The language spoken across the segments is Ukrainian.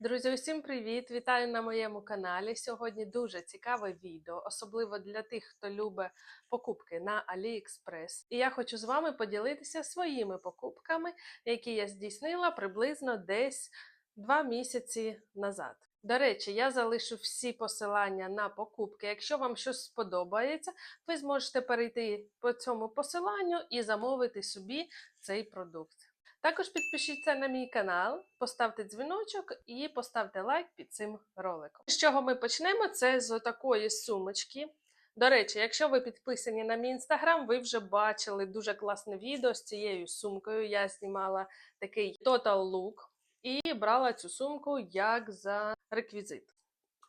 Друзі, усім привіт! Вітаю на моєму каналі. Сьогодні дуже цікаве відео, особливо для тих, хто любить покупки на AliExpress. І я хочу з вами поділитися своїми покупками, які я здійснила приблизно десь два місяці назад. До речі, я залишу всі посилання на покупки. Якщо вам щось сподобається, ви зможете перейти по цьому посиланню і замовити собі цей продукт. Також підпишіться на мій канал, поставте дзвіночок і поставте лайк під цим роликом. З чого ми почнемо? Це з такої сумочки. До речі, якщо ви підписані на мій інстаграм, ви вже бачили дуже класне відео з цією сумкою. Я знімала такий Total Look і брала цю сумку як за реквізит.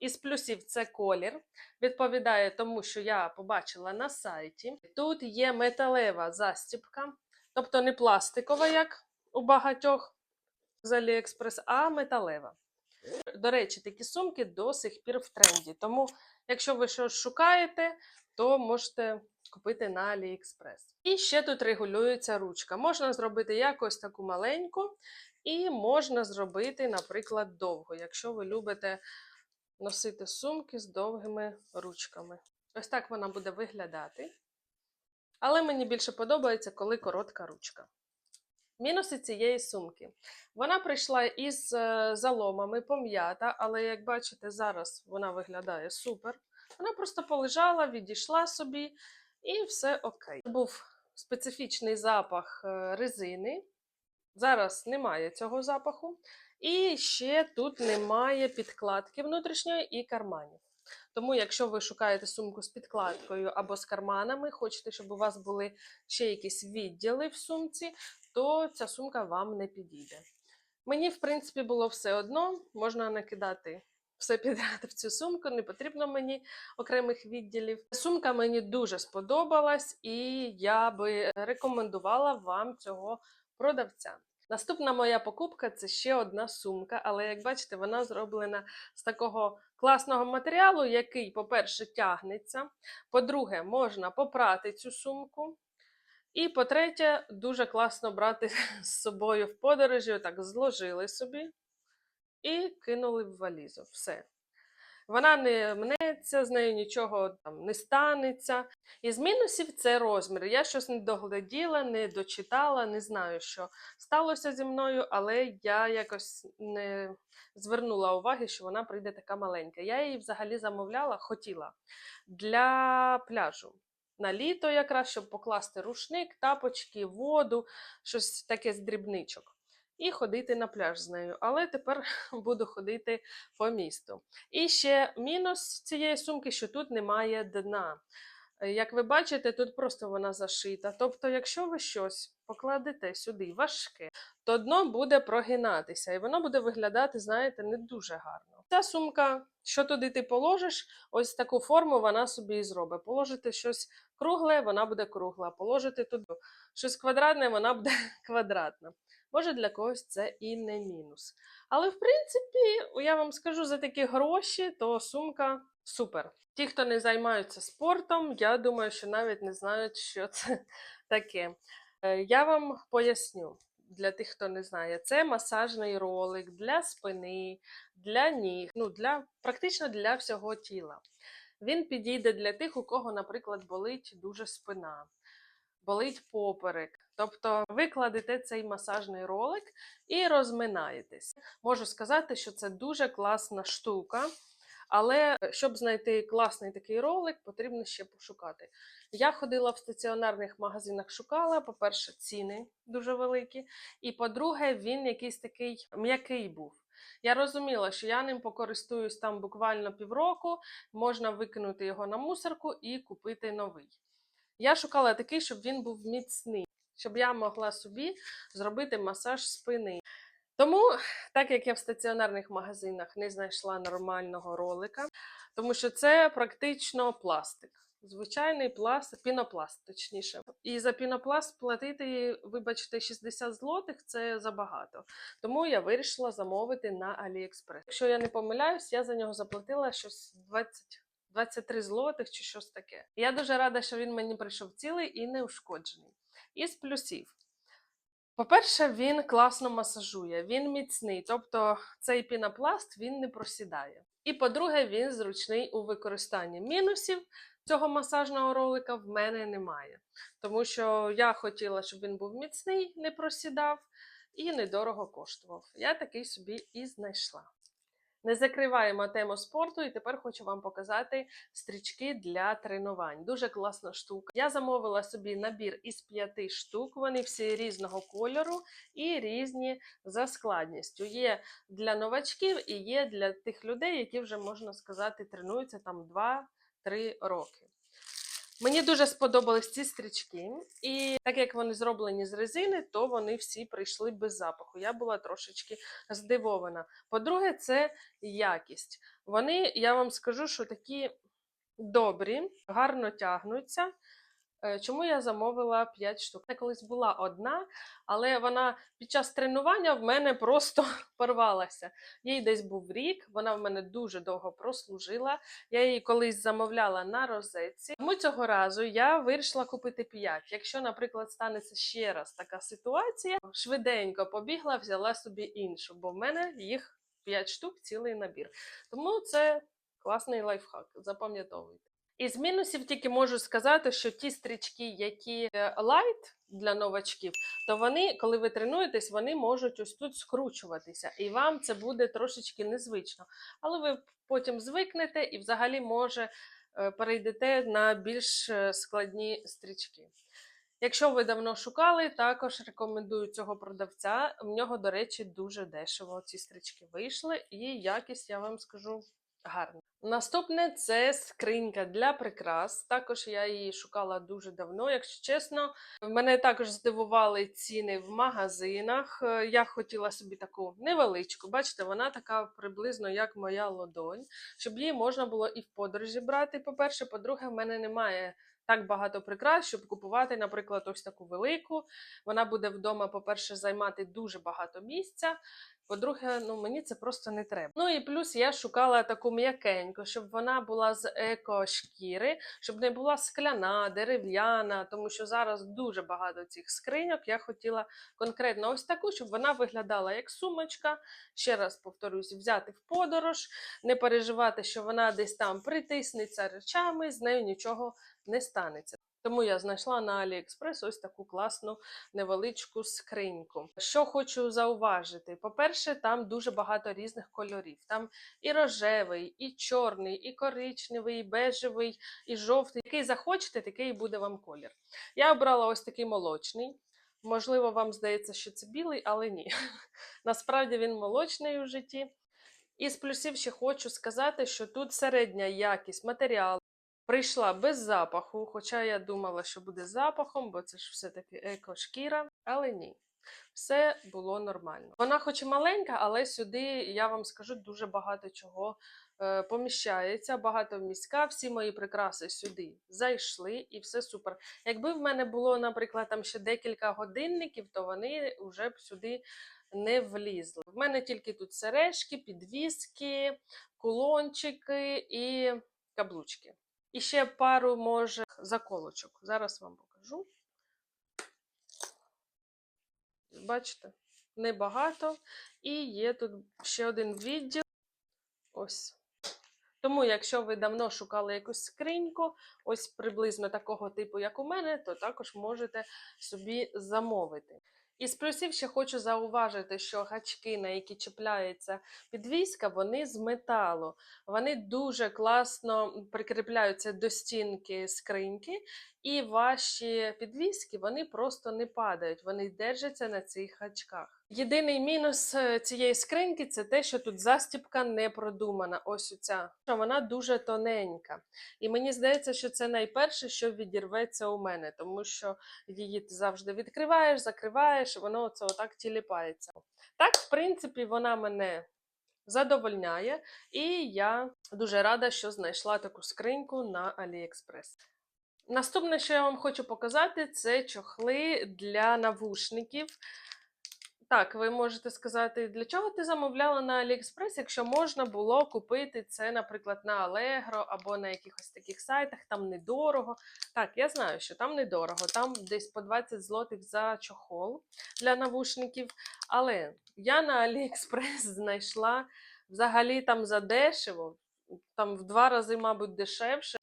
Із плюсів це колір. Відповідає тому, що я побачила на сайті. Тут є металева застібка, тобто не пластикова, як у багатьох з AliExpress, а металева. До речі, такі сумки до сих пір в тренді. Тому, якщо ви щось шукаєте, то можете купити на AliExpress. І ще тут регулюється ручка. Можна зробити якось таку маленьку, і можна зробити, наприклад, довго, якщо ви любите носити сумки з довгими ручками. Ось так вона буде виглядати. Але мені більше подобається, коли коротка ручка. Мінуси цієї сумки. Вона прийшла із е, заломами, пом'ята, але, як бачите, зараз вона виглядає супер. Вона просто полежала, відійшла собі, і все окей. Був специфічний запах е, резини. Зараз немає цього запаху. І ще тут немає підкладки внутрішньої і карманів. Тому, якщо ви шукаєте сумку з підкладкою або з карманами, хочете, щоб у вас були ще якісь відділи в сумці, то ця сумка вам не підійде. Мені, в принципі, було все одно, можна накидати все підряд в цю сумку, не потрібно мені окремих відділів. Сумка мені дуже сподобалась, і я би рекомендувала вам цього продавця. Наступна моя покупка це ще одна сумка, але як бачите, вона зроблена з такого класного матеріалу, який, по-перше, тягнеться. По-друге, можна попрати цю сумку. І по-третє, дуже класно брати з собою в подорожі, отак зложили собі і кинули в валізу. Все. Вона не мнеться, з нею нічого там не станеться. Із мінусів це розмір. Я щось не догляділа, не дочитала, не знаю, що сталося зі мною, але я якось не звернула уваги, що вона прийде така маленька. Я її взагалі замовляла, хотіла для пляжу. На літо, якраз, щоб покласти рушник, тапочки, воду, щось таке з дрібничок. І ходити на пляж з нею. Але тепер буду ходити по місту. І ще мінус цієї сумки, що тут немає дна. Е, Як ви бачите, тут просто вона зашита. Тобто, якщо ви щось покладете сюди важке, то дно буде прогинатися, і воно буде виглядати, знаєте, не дуже гарно. Ця сумка, що туди ти положиш, ось таку форму вона собі і зробить. Положити щось кругле, вона буде кругла. Положити туди щось квадратне, вона буде квадратна. Може, для когось це і не мінус. Але, в принципі, я вам скажу за такі гроші, то сумка супер. Ті, хто не займаються спортом, я думаю, що навіть не знають, що це таке. Е, Я вам поясню для тих, хто не знає, це масажний ролик для спини, для ніг, ну для практично для всього тіла. Він підійде для тих, у кого, наприклад, болить дуже спина, болить поперек. Тобто ви кладете цей масажний ролик і розминаєтесь. Можу сказати, що це дуже класна штука. Але щоб знайти класний такий ролик, потрібно ще пошукати. Я ходила в стаціонарних магазинах, шукала, по-перше, ціни дуже великі, і по-друге, він якийсь такий м'який був. Я розуміла, що я ним покористуюсь там буквально півроку, можна викинути його на мусорку і купити новий. Я шукала такий, щоб він був міцний, щоб я могла собі зробити масаж спини. Тому, так як я в стаціонарних магазинах не знайшла нормального ролика, тому що це практично пластик. Звичайний пластик, пінопласт, точніше. І за пінопласт платити, вибачте, 60 злотих це забагато. Тому я вирішила замовити на AliExpress. Якщо я не помиляюсь, я за нього заплатила щось 20. 23 злотих чи щось таке. Я дуже рада, що він мені прийшов цілий і неушкоджений. Із плюсів. По-перше, він класно масажує, він міцний, тобто цей пінопласт він не просідає. І по-друге, він зручний у використанні. Мінусів цього масажного ролика в мене немає. Тому що я хотіла, щоб він був міцний, не просідав і недорого коштував. Я такий собі і знайшла. Не закриваємо тему спорту, і тепер хочу вам показати стрічки для тренувань. Дуже класна штука. Я замовила собі набір із п'яти штук. Вони всі різного кольору і різні за складністю. Є для новачків і є для тих людей, які вже можна сказати тренуються там 2-3 роки. Мені дуже сподобались ці стрічки, і так як вони зроблені з резини, то вони всі прийшли без запаху. Я була трошечки здивована. По-друге, це якість. Вони, я вам скажу, що такі добрі, гарно тягнуться. Е, Чому я замовила 5 штук? Я колись була одна, але вона під час тренування в мене просто порвалася. Їй десь був рік, вона в мене дуже довго прослужила. Я її колись замовляла на розетці. Тому цього разу я вирішила купити 5. Якщо, наприклад, станеться ще раз така ситуація, швиденько побігла, взяла собі іншу, бо в мене їх 5 штук, цілий набір. Тому це класний лайфхак, запам'ятовуйте. Із мінусів тільки можу сказати, що ті стрічки, які лайт для новачків, то вони, коли ви тренуєтесь, вони можуть ось тут скручуватися, і вам це буде трошечки незвично. Але ви потім звикнете і взагалі може е, перейдете на більш е, складні стрічки. Якщо ви давно шукали, також рекомендую цього продавця. В нього, до речі, дуже дешево ці стрічки вийшли, і якість, я вам скажу, гарна. Наступне це скринька для прикрас. Також я її шукала дуже давно, якщо чесно. Мене також здивували ціни в магазинах. Е, Я хотіла собі таку невеличку. Бачите, вона така приблизно як моя ладонь, щоб її можна було і в подорожі брати. По-перше, по-друге, в мене немає. Так багато прикрас, щоб купувати, наприклад, ось таку велику. Вона буде вдома, по-перше, займати дуже багато місця. По-друге, ну мені це просто не треба. Ну і плюс я шукала таку м'якеньку, щоб вона була з еко-шкіри, щоб не була скляна, дерев'яна, тому що зараз дуже багато цих скриньок. Я хотіла конкретно ось таку, щоб вона виглядала як сумочка. Ще раз повторюсь, взяти в подорож, не переживати, що вона десь там притиснеться речами, з нею нічого не станеться. Тому я знайшла на AliExpress ось таку класну невеличку скриньку. Що хочу зауважити: по-перше, там дуже багато різних кольорів. Там і рожевий, і чорний, і коричневий, і бежевий, і жовтий. Який захочете, такий і буде вам колір. Я обрала ось такий молочний. Можливо, вам здається, що це білий, але ні. Насправді він молочний у житті. І з плюсів ще хочу сказати, що тут середня якість матеріалу. Прийшла без запаху, хоча я думала, що буде запахом, бо це ж все-таки еко-шкіра, але ні. Все було нормально. Вона, хоч і маленька, але сюди, я вам скажу, дуже багато чого е, поміщається, багато міська. Всі мої прикраси сюди зайшли і все супер. Якби в мене було, наприклад, там ще декілька годинників, то вони вже б сюди не влізли. В мене тільки тут сережки, підвіски, кулончики і каблучки. І ще пару, може, заколочок. Зараз вам покажу. Бачите, небагато. І є тут ще один відділ. Ось. Тому, якщо ви давно шукали якусь скриньку, ось приблизно такого типу, як у мене, то також можете собі замовити. Із плюсів ще хочу зауважити, що гачки, на які чіпляється підвіска, вони з металу. Вони дуже класно прикріпляються до стінки скриньки, і ваші підвіски вони просто не падають, вони держаться на цих гачках. Єдиний мінус е, цієї скриньки це те, що тут застібка не продумана. Ось ця вона дуже тоненька. І мені здається, що це найперше, що відірветься у мене, тому що її ти завжди відкриваєш, закриваєш, воно це отак тіліпається. Так, в принципі, вона мене задовольняє, і я дуже рада, що знайшла таку скриньку на AliExpress. Наступне, що я вам хочу показати, це чохли для навушників. Так, ви можете сказати, для чого ти замовляла на AliExpress, якщо можна було купити це, наприклад, на Allegro або на якихось таких сайтах, там недорого. Так, я знаю, що там недорого, там десь по 20 злотих за чохол для навушників. Але я на AliExpress знайшла взагалі там за дешево, там в два рази, мабуть, дешевше.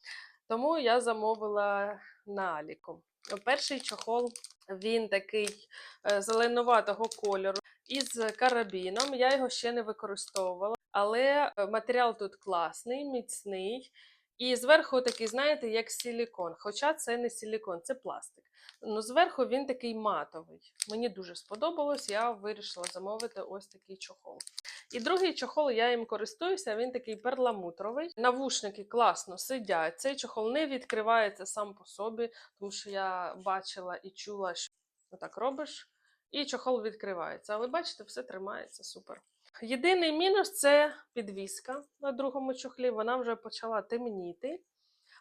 Тому я замовила на Аліку. Перший чохол він такий е, зеленуватого кольору із карабіном. Я його ще не використовувала, але е, матеріал тут класний, міцний. І зверху такий, знаєте, як силікон. Хоча це не силікон, це пластик. Ну, зверху він такий матовий. Мені дуже сподобалось, я вирішила замовити ось такий чохол. І другий чохол, я їм користуюся, він такий перламутровий. Навушники класно сидять. Цей чохол не відкривається сам по собі, тому що я бачила і чула, що отак робиш, і чохол відкривається. Але бачите, все тримається супер. Єдиний мінус це підвіска на другому чохлі, вона вже почала темніти.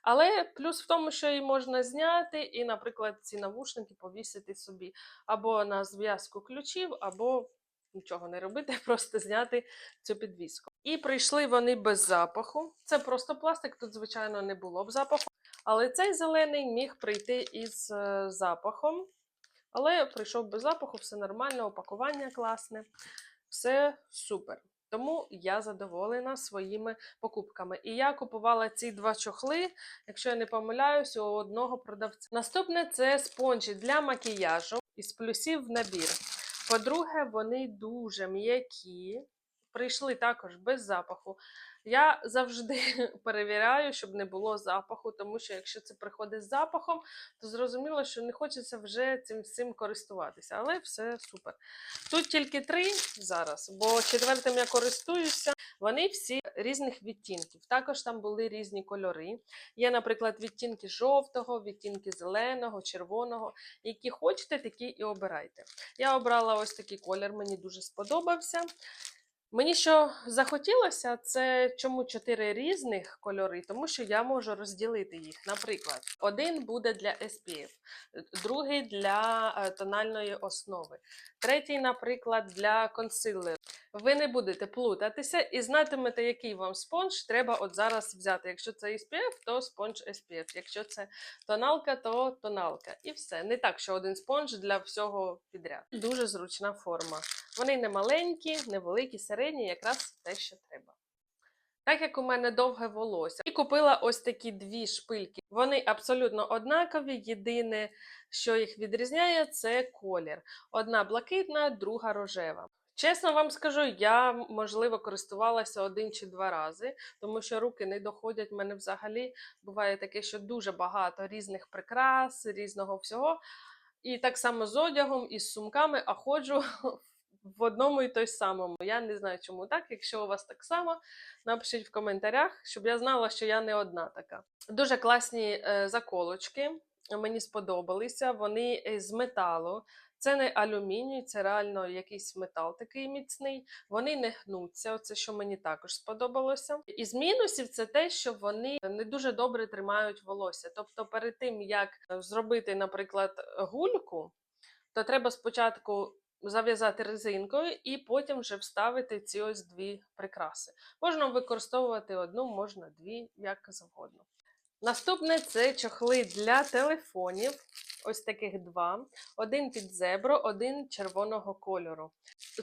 Але плюс в тому, що її можна зняти, і, наприклад, ці навушники повісити собі або на зв'язку ключів, або нічого не робити, просто зняти цю підвіску. І прийшли вони без запаху. Це просто пластик, тут, звичайно, не було б запаху. Але цей зелений міг прийти із е, запахом. Але прийшов без запаху, все нормально, опакування класне, все супер. Тому я задоволена своїми покупками. І я купувала ці два чохли, якщо я не помиляюсь, у одного продавця. Наступне це спонжі для макіяжу із плюсів набір. По-друге, вони дуже м'які, прийшли також без запаху. Я завжди перевіряю, щоб не було запаху, тому що якщо це приходить з запахом, то зрозуміло, що не хочеться вже цим всім користуватися. Але все супер. Тут тільки три зараз, бо четвертим я користуюся. Вони всі різних відтінків. Також там були різні кольори. Є, наприклад, відтінки жовтого, відтінки зеленого, червоного. Які хочете, такі і обирайте. Я обрала ось такий колір, мені дуже сподобався. Мені що захотілося, це чому чотири різних кольори, тому що я можу розділити їх. Наприклад, один буде для SPF, другий для е, тональної основи, третій, наприклад, для консилеру. Ви не будете плутатися і знатимете, який вам спонж треба от зараз взяти. Якщо це SPF, то спонж SPF. Якщо це тоналка, то тоналка. І все. Не так, що один спонж для всього підряд. Дуже зручна форма. Вони не маленькі, не великі, середні, якраз те, що треба. Так як у мене довге волосся, і купила ось такі дві шпильки. Вони абсолютно однакові. Єдине, що їх відрізняє, це колір. Одна блакитна, друга рожева. Чесно вам скажу, я можливо користувалася один чи два рази, тому що руки не доходять. В мене взагалі буває таке, що дуже багато різних прикрас, різного всього. І так само з одягом, і з сумками, а ходжу в одному і той самому. Я не знаю, чому так. Якщо у вас так само, напишіть в коментарях, щоб я знала, що я не одна така. Дуже класні е, заколочки. Мені сподобалися. Вони е, з металу. Це не алюміній, це реально якийсь метал такий міцний. Вони не гнуться. Оце що мені також сподобалося. Із мінусів це те, що вони не дуже добре тримають волосся. Тобто, перед тим як зробити, наприклад, гульку, то треба спочатку зав'язати резинкою і потім вже вставити ці ось дві прикраси. Можна використовувати одну, можна дві, як завгодно. Наступне це чохли для телефонів. Ось таких два. Один під зебро, один червоного кольору.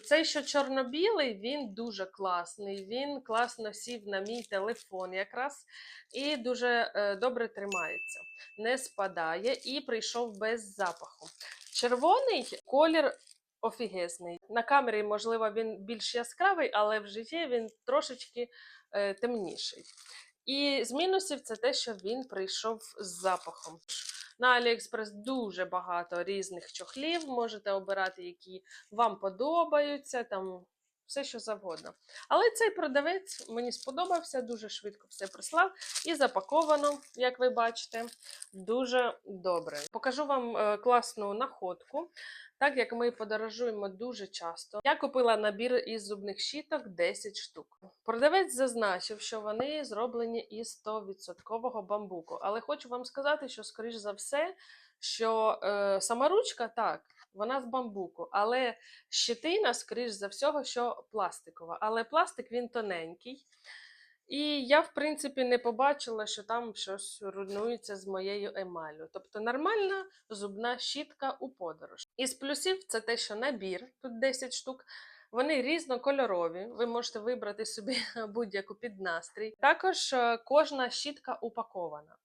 Цей, що чорно-білий, він дуже класний. Він класно сів на мій телефон якраз і дуже е, добре тримається, не спадає і прийшов без запаху. Червоний колір офігезний. На камері, можливо, він більш яскравий, але в житті він трошечки е, темніший. І з мінусів це те, що він прийшов з запахом. На AliExpress дуже багато різних чохлів. Можете обирати, які вам подобаються, там все, що завгодно. Але цей продавець мені сподобався, дуже швидко все прислав і запаковано, як ви бачите, дуже добре. Покажу вам е, класну находку. Так як ми подорожуємо дуже часто, я купила набір із зубних щіток 10 штук. Продавець зазначив, що вони зроблені із 100% бамбуку. Але хочу вам сказати, що, скоріш за все, що е, сама ручка так, вона з бамбуку, але щетина, скоріш за всього, що пластикова. Але пластик він тоненький. І я, в принципі, не побачила, що там щось руйнується з моєю емаллю. Тобто нормальна зубна щітка у подорож. Із плюсів це те, що набір, тут 10 штук. Вони різнокольорові, ви можете вибрати собі будь-яку під настрій. Також е, кожна щітка упакована.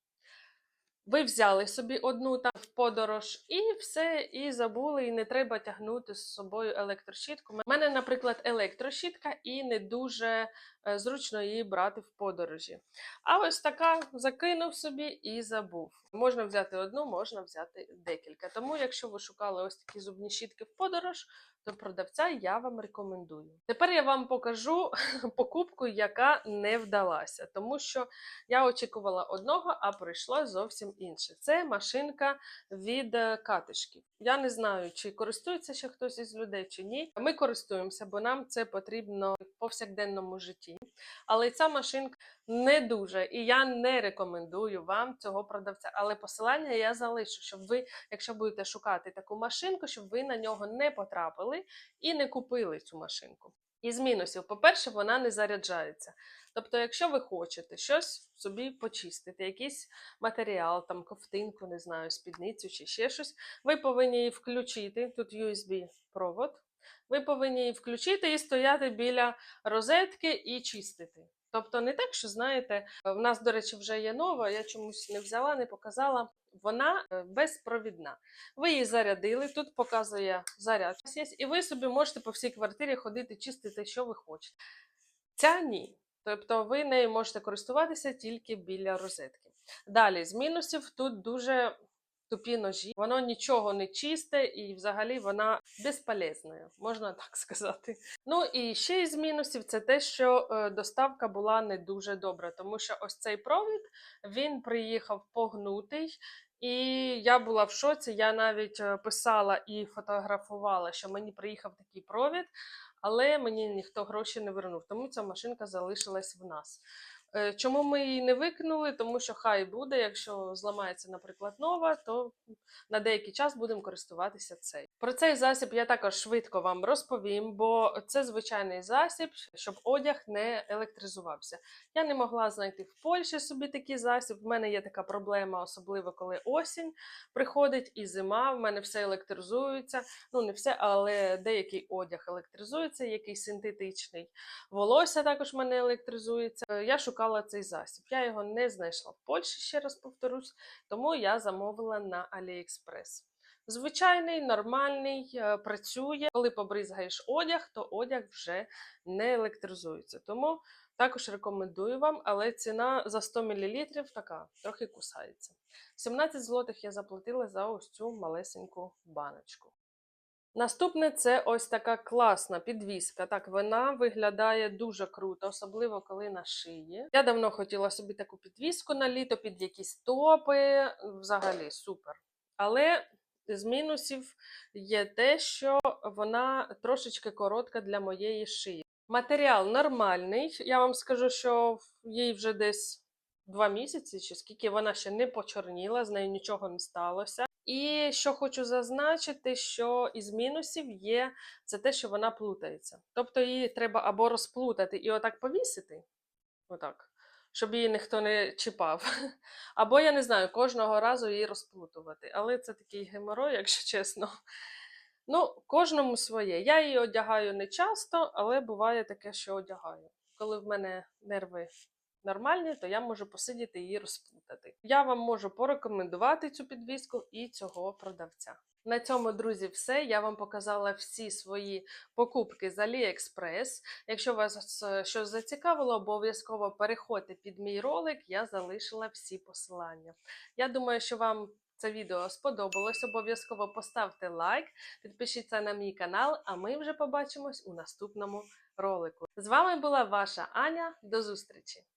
Ви взяли собі одну там в подорож і все, і забули, і не треба тягнути з собою електрощітку. У мене, наприклад, електрощітка, і не дуже е, зручно її брати в подорожі. А ось така закинув собі і забув. Можна взяти одну, можна взяти декілька. Тому, якщо ви шукали ось такі зубні щітки в подорож, то продавця я вам рекомендую. Тепер я вам покажу покупку, яка не вдалася, тому що я очікувала одного, а прийшло зовсім інше. Це машинка від е, катишків. Я не знаю, чи користується ще хтось із людей, чи ні. Ми користуємося, бо нам це потрібно повсякденному житті. Але ця машинка не дуже, і я не рекомендую вам цього продавця. Але посилання я залишу, щоб ви, якщо будете шукати таку машинку, щоб ви на нього не потрапили і не купили цю машинку. Із мінусів, по-перше, вона не заряджається. Тобто, якщо ви хочете щось собі почистити, якийсь матеріал, там ковтинку, не знаю, спідницю чи ще щось, ви повинні її включити. Тут USB-провод. Ви повинні її включити і стояти біля розетки і чистити. Тобто не так, що знаєте, в нас, до речі, вже є нова, я чомусь не взяла, не показала. Вона е, безпровідна. Ви її зарядили, тут показує заряд. І ви собі можете по всій квартирі ходити, чистити, що ви хочете. Ця ні. Тобто ви нею можете користуватися тільки біля розетки. Далі, з мінусів тут дуже тупі ножі, воно нічого не чисте і взагалі вона безполезна, можна так сказати. Ну і ще із мінусів це те, що е, доставка була не дуже добра, тому що ось цей провід він приїхав погнутий. І я була в шоці. Я навіть е, писала і фотографувала, що мені приїхав такий провід, але мені ніхто гроші не вернув, тому ця машинка залишилась в нас. Е, Чому ми її не викинули? Тому що хай буде, якщо зламається, наприклад, нова, то на деякий час будемо користуватися цей. Про цей засіб я також швидко вам розповім, бо це звичайний засіб, щоб одяг не електризувався. Я не могла знайти в Польщі собі такий засіб. В мене є така проблема, особливо коли осінь приходить і зима. В мене все електризується. Ну не все, але деякий одяг електризується, який синтетичний. Волосся також в мене електризується. Е, Я шукала цей засіб. Я його не знайшла в Польщі, ще раз повторюсь, тому я замовила на AliExpress. Звичайний, нормальний, е, працює. Коли побризгаєш одяг, то одяг вже не електризується. Тому також рекомендую вам, але ціна за 100 мл така, трохи кусається. 17 злотих я заплатила за ось цю малесеньку баночку. Наступне це ось така класна підвіска. Так, вона виглядає дуже круто, особливо коли на шиї. Я давно хотіла собі таку підвіску на літо під якісь топи. Взагалі супер. Але з мінусів є те, що вона трошечки коротка для моєї шиї. Матеріал нормальний. Я вам скажу, що їй вже десь два місяці, чи скільки вона ще не почорніла, з нею нічого не сталося. І що хочу зазначити, що із мінусів є це те, що вона плутається. Тобто її треба або розплутати і отак повісити, отак, щоб її ніхто не чіпав. Або, я не знаю, кожного разу її розплутувати. Але це такий геморой, якщо чесно. Ну, кожному своє. Я її одягаю не часто, але буває таке, що одягаю. Коли в мене нерви нормальні, то я можу посидіти її розплутати. Я вам можу порекомендувати цю підвіску і цього продавця. На цьому, друзі, все. Я вам показала всі свої покупки з AliExpress. Якщо вас е, щось зацікавило, обов'язково переходьте під мій ролик, я залишила всі посилання. Я думаю, що вам це відео сподобалось. Обов'язково поставте лайк, підпишіться на мій канал, а ми вже побачимось у наступному ролику. З вами була ваша Аня. До зустрічі!